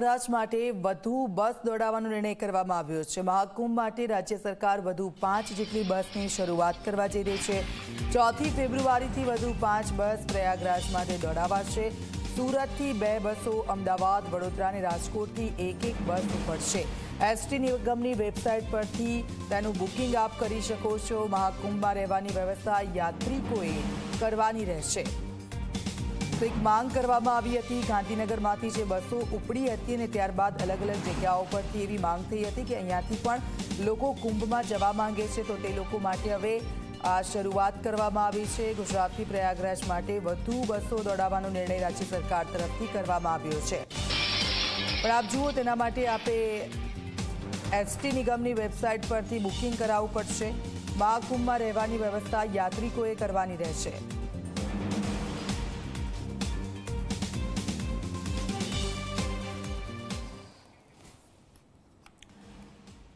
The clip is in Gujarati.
પ્રયાગરાજ માટે વધુ બસ દોડાવવાનો નિર્ણય કરવામાં આવ્યો છે. મહાકુંભ માટે રાજ્ય સરકાર વધુ પાંચ જેટલી બસની શરૂઆત કરવા જઈ રહી છે. ચોથી ફેબ્રુઆરીથી વધુ પાંચ બસ પ્રયાગરાજ માટે દોડાવાશે. સુરતથી બે બસો અમદાવાદ વડોદરા અને રાજકોટથી એક એક બસ ઉપડશે. એસટી નિગમની વેબસાઇટ પરથી તેનું બુકિંગ આપ કરી શકો છો. મહાકુંભમાં રહેવાની વ્યવસ્થા યાત્રિકોએ કરવાની રહેશે. તો એક માંગ કરવામાં આવી હતી. ગાંધીનગરમાંથી જે બસો ઉપડી હતી અને ત્યારબાદ અલગ અલગ જગ્યાઓ પરથી એવી માંગ થઈ હતી કે અહીંયાથી પણ લોકો કુંભમાં જવા માંગે છે. તો તે લોકો માટે હવે આ શરૂઆત કરવામાં આવી છે. ગુજરાતથી પ્રયાગરાજ માટે વધુ બસો દોડાવવાનો નિર્ણય રાજ્ય સરકાર તરફથી કરવામાં આવ્યો છે. પણ આપ જુઓ તેના માટે આપે એસટી નિગમની વેબસાઇટ પરથી બુકિંગ કરાવવું પડશે. મહાકુંભમાં રહેવાની વ્યવસ્થા યાત્રિકોએ કરવાની રહેશે.